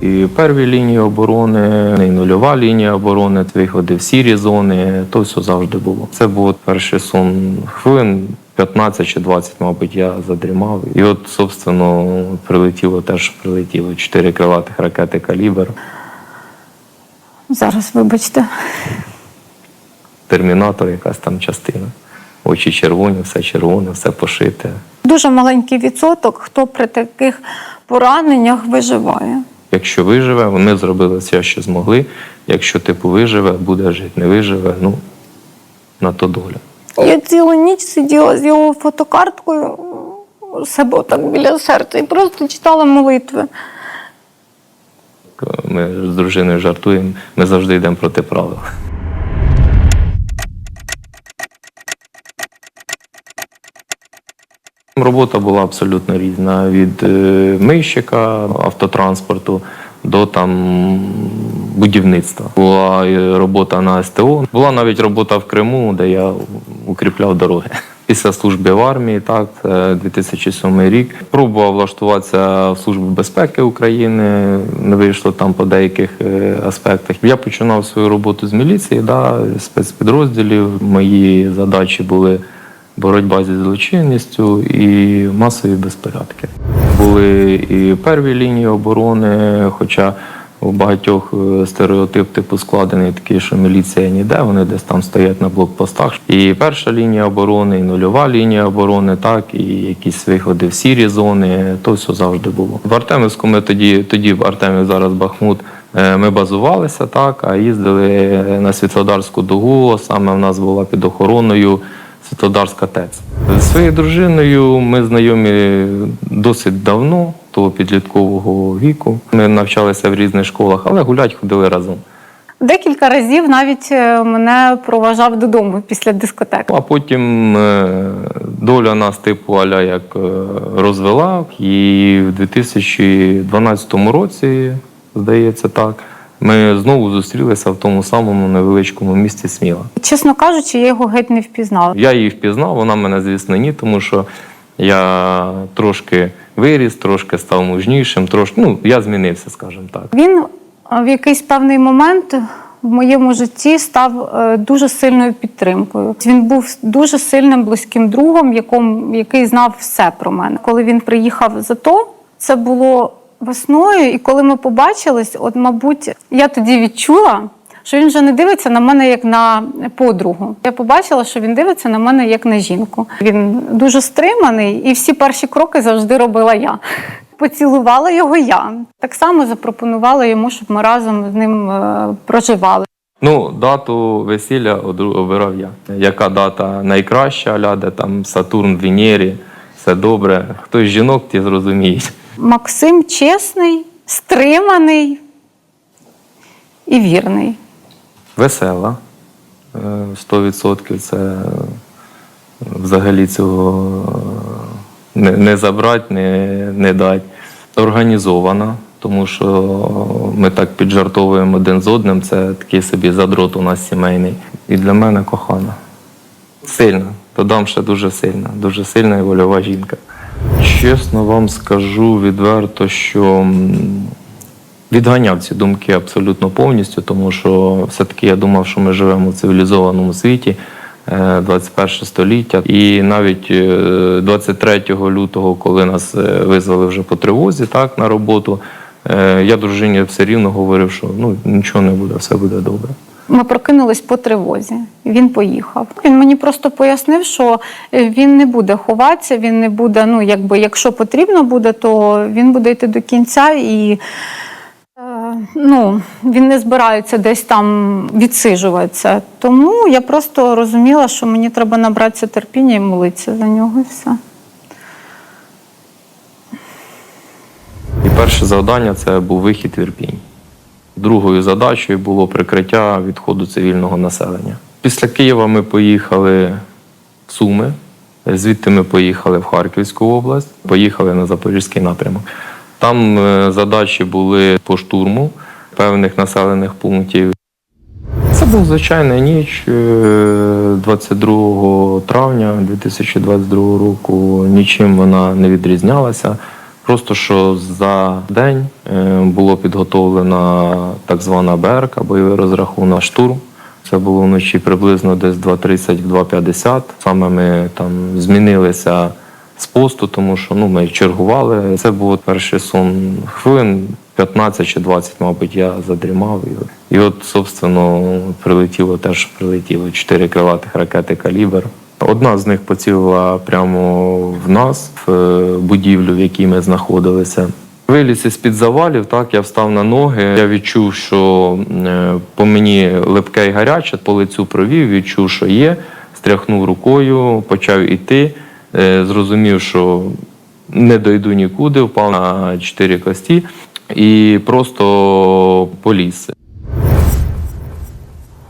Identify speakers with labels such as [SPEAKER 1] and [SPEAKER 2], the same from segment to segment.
[SPEAKER 1] І перві лінії оборони, і нульова лінія оборони, виходи в сірі зони, то все завжди було. Це був перший сон хвилин 15 чи 20, мабуть, я задрімав. І от, собственно, прилетіло те, що прилетіло. Чотири крилатих ракети калібр,
[SPEAKER 2] Зараз, вибачте.
[SPEAKER 1] термінатор, якась там частина. Очі червоні, все червоне, все пошите.
[SPEAKER 2] Дуже маленький відсоток, хто при таких пораненнях виживає.
[SPEAKER 1] Якщо виживе, вони зробили все, що змогли. Якщо типу виживе, буде жити, не виживе, ну на то доля.
[SPEAKER 2] Я цілу ніч сиділа з його фотокарткою себе так біля серця і просто читала молитви.
[SPEAKER 1] Ми з дружиною жартуємо, ми завжди йдемо проти правил. Робота була абсолютно різна від е, мийщика автотранспорту до там будівництва. Була робота на СТО, була навіть робота в Криму, де я укріпляв дороги. Після служби в армії, так, це 2007 рік. Пробував влаштуватися в Службу безпеки України, не вийшло там по деяких е, аспектах. Я починав свою роботу з міліції, да, спецпідрозділів. Мої задачі були боротьба зі злочинністю і масові безпорядки. Були і перві лінії оборони, хоча у багатьох е, стереотип типу складений такий, що міліція ніде, вони десь там стоять на блокпостах. І перша лінія оборони, і нульова лінія оборони, так, і якісь виходи в сірі зони, то все завжди було. В Артемівську ми тоді, тоді в Артемів зараз Бахмут. е, Ми базувалися так, а їздили на Світлодарську дугу. Саме в нас була під охороною Світлодарська ТЕЦ. Зі своєю дружиною ми знайомі досить давно, того підліткового віку. Ми навчалися в різних школах, але гулять ходили разом.
[SPEAKER 2] Декілька разів навіть е, мене проважав додому після дискотеки.
[SPEAKER 1] А потім е, доля нас типу аля як е, розвела, і в 2012 році, здається, так, ми знову зустрілися в тому самому невеличкому місті Сміла.
[SPEAKER 2] Чесно кажучи, я його геть не впізнала.
[SPEAKER 1] Я її впізнав, вона мене, звісно, ні, тому що я трошки виріс, трошки став мужнішим, трошки, ну, я змінився, скажімо так.
[SPEAKER 2] Він е, в якийсь певний момент в моєму житті став е, дуже сильною підтримкою. Він був дуже сильним близьким другом, якому, який знав все про мене. Коли він приїхав з АТО, це було весною, і коли ми побачились, от, мабуть, я тоді відчула. Що він вже не дивиться на мене як на подругу. Я побачила, що він дивиться на мене як на жінку. Він дуже стриманий, і всі перші кроки завжди робила я. Поцілувала його я. Так само запропонувала йому, щоб ми разом з ним е, проживали.
[SPEAKER 1] Ну, дату весілля обирав я. Яка дата найкраща, аля, де там Сатурн Венері, все добре. Хтось з жінок, ті зрозуміють.
[SPEAKER 2] Максим чесний, стриманий і вірний.
[SPEAKER 1] Весела. е, 100% це е, взагалі цього е, не, не забрати, не, не дати. Організована, тому що ми так піджартовуємо один з одним. Це такий собі задрот у нас сімейний. І для мене кохана. Сильна. Додам ще дуже сильна, дуже сильна і вольова жінка. Чесно вам скажу відверто, що відганяв ці думки абсолютно повністю, тому що все-таки я думав, що ми живемо в цивілізованому світі. е, 21 століття. І навіть е, 23 лютого, коли нас е, визвали вже по тривозі так, на роботу, е, я дружині все рівно говорив, що ну, нічого не буде, все буде добре.
[SPEAKER 2] Ми прокинулись по тривозі. Він поїхав. Він мені просто пояснив, що е, він не буде ховатися, він не буде, ну якби якщо потрібно буде, то він буде йти до кінця і. е, Ну, він не збирається десь там відсиджуватися. Тому я просто розуміла, що мені треба набратися терпіння і молитися за нього, і все.
[SPEAKER 1] І перше завдання це був вихід в Ірпінь. Другою задачею було прикриття відходу цивільного населення. Після Києва ми поїхали в Суми, звідти ми поїхали в Харківську область, поїхали на Запорізький напрямок. Там е, задачі були по штурму певних населених пунктів. Це був звичайна ніч е, 22 травня 2022 року. Нічим вона не відрізнялася. Просто що за день е, було підготовлена так звана БРК, бойовий розрахунок штурм. Це було вночі приблизно десь 2.30-2.50. Саме ми там змінилися з посту, тому що ну, ми чергували. Це був перший сон хвилин 15 чи 20, мабуть, я задрімав. І, от, собственно, прилетіло те, що прилетіло. Чотири крилатих ракети калібр. Одна з них поцілила прямо в нас, в е, будівлю, в якій ми знаходилися. Виліз із під завалів, так я встав на ноги. Я відчув, що е, по мені липке і гаряче, по лицю провів, відчув, що є. Стряхнув рукою, почав іти. Е, Зрозумів, що не дойду нікуди, впав на чотири кості і просто поліз.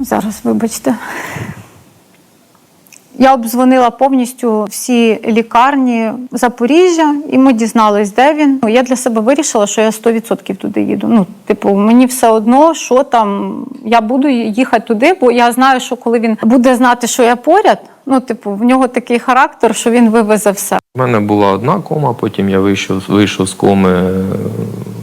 [SPEAKER 2] Зараз, вибачте. Я обдзвонила повністю всі лікарні Запоріжжя, і ми дізнались, де він. Ну, Я для себе вирішила, що я 100% туди їду. Ну, типу, мені все одно, що там я буду їхати туди, бо я знаю, що коли він буде знати, що я поряд, ну, типу, в нього такий характер, що він вивезе все.
[SPEAKER 1] У мене була одна кома, потім я вийшов, вийшов з коми,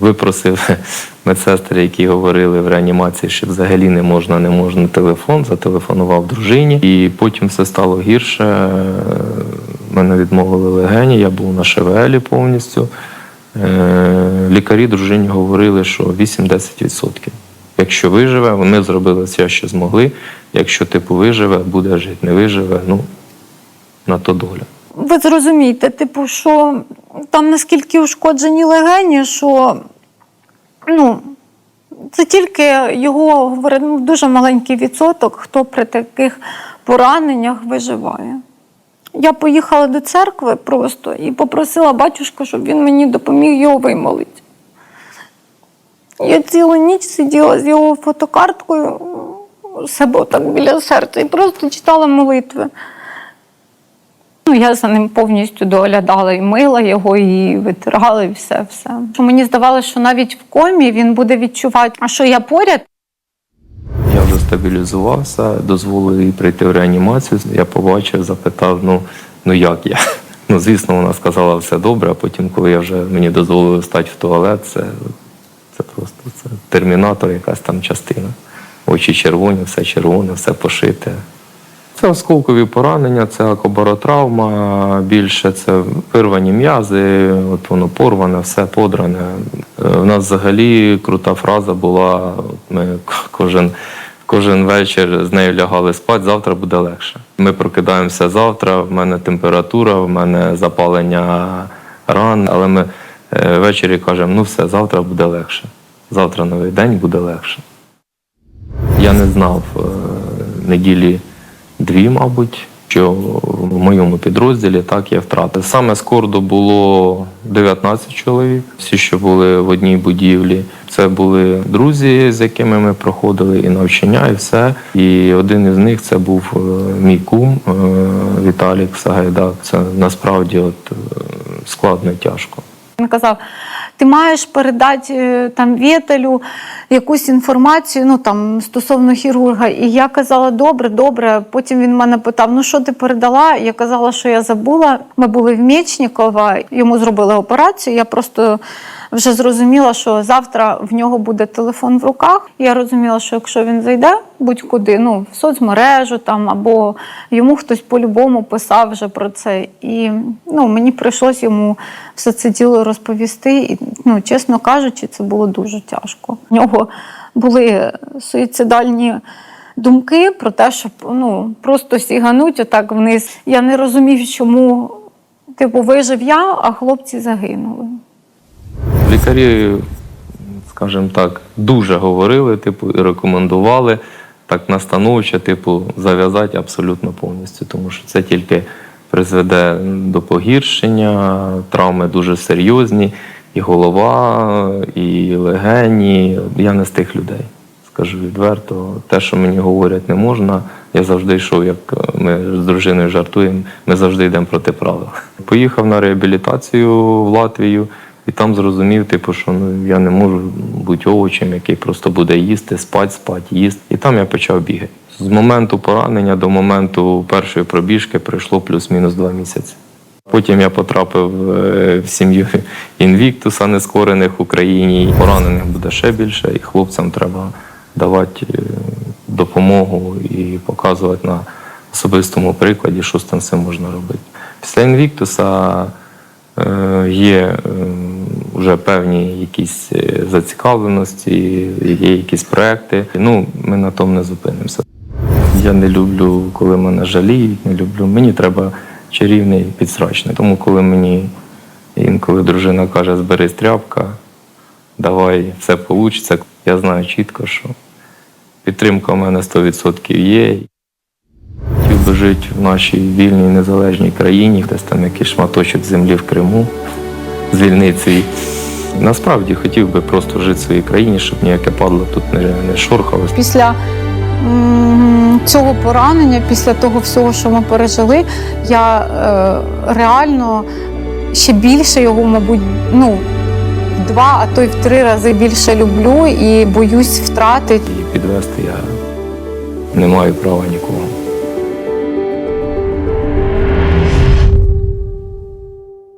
[SPEAKER 1] випросив медсестри, які говорили в реанімації, що взагалі не можна, не можна телефон, зателефонував дружині. І потім все стало гірше. Мене відмовили легені, я був на ШВЛі повністю. Е, Лікарі дружині говорили, що 8-10%. Якщо виживе, вони зробили все, що змогли. Якщо типу виживе, буде жити, не виживе, ну на то доля.
[SPEAKER 2] Ви зрозумієте, типу, що там наскільки ушкоджені легені, що ну, це тільки його говорить, ну, дуже маленький відсоток, хто при таких пораненнях виживає. Я поїхала до церкви просто і попросила батюшка, щоб він мені допоміг його вимолити. Я цілу ніч сиділа з його фотокарткою себе так біля серця і просто читала молитви. Ну, я за ним повністю доглядала і мила його, і витирала, і все, все. Мені здавалося, що навіть в комі він буде відчувати, а що я поряд,
[SPEAKER 1] Я вже стабілізувався, дозволили їй прийти в реанімацію. Я побачив, запитав, ну, ну як я? Ну, звісно, вона сказала все добре, а потім, коли я вже мені дозволили стати в туалет, це, це просто це термінатор, якась там частина. Очі червоні, все червоне, все пошите. Це осколкові поранення, це акобаротравма, більше це вирвані м'язи, от воно порване, все подране. Е, У нас взагалі крута фраза була. Ми кожен, кожен вечір з нею лягали спати, завтра буде легше. Ми прокидаємося завтра, в мене температура, в мене запалення ран, але ми е, ввечері кажемо, ну все, завтра буде легше. Завтра новий день буде легше. Я не знав е, неділі дві, мабуть, що в моєму підрозділі так я втратив. Саме з корду було 19 чоловік, всі, що були в одній будівлі. Це були друзі, з якими ми проходили і навчання, і все. І один із них це був е, мій кум е, Віталік Сагайдак. Це насправді от, е, складно тяжко.
[SPEAKER 2] Він казав: ти маєш передати там Вєтелю якусь інформацію, ну там стосовно хірурга. І я казала, добре, добре. Потім він мене питав: ну що ти передала? Я казала, що я забула. Ми були в Мєчнікова, йому зробили операцію. Я просто вже зрозуміла, що завтра в нього буде телефон в руках. Я розуміла, що якщо він зайде будь-куди, ну в соцмережу там або йому хтось по-любому писав вже про це. І ну, мені прийшлось йому все це діло розповісти. І, ну, чесно кажучи, це було дуже тяжко. У нього були суїцидальні думки про те, щоб ну, просто сігануть отак вниз. Я не розумів, чому типу, вижив я, а хлопці загинули.
[SPEAKER 1] Лікарі, скажімо так, дуже говорили, типу, і рекомендували так настановче, типу, зав'язати абсолютно повністю, тому що це тільки призведе до погіршення, травми дуже серйозні, і голова, і легені. Я не з тих людей. Скажу відверто, те, що мені говорять, не можна. Я завжди йшов, як ми з дружиною жартуємо, ми завжди йдемо проти правил. Поїхав на реабілітацію в Латвію і там зрозумів, типу, що ну, я не можу бути овочем, який просто буде їсти, спати, спати, їсти. І там я почав бігати. З моменту поранення до моменту першої пробіжки пройшло плюс-мінус два місяці. Потім я потрапив е, в сім'ю інвіктуса нескорених в Україні. Поранених буде ще більше, і хлопцям треба давати е, допомогу і показувати на особистому прикладі, що з тим всім можна робити. Після інвіктуса е, є вже певні якісь зацікавленості, є якісь проекти. Ну, ми на тому не зупинимося. Я не люблю, коли мене жаліють, не люблю. Мені треба чарівний підсрачник. Тому коли мені інколи дружина каже, зберись тряпка, давай все вийде, я знаю чітко, що підтримка в мене 100% є. Хотів би жити в нашій вільній незалежній країні, десь там якийсь шматочок землі в Криму, звільнити свій. Насправді хотів би просто жити в своїй країні, щоб ніяке падло тут не, шорхалось.
[SPEAKER 2] Після цього поранення, після того всього, що ми пережили, я е, реально ще більше його, мабуть, ну, в два, а то й в три рази більше люблю і боюсь втратити.
[SPEAKER 1] І підвести я не маю права нікого.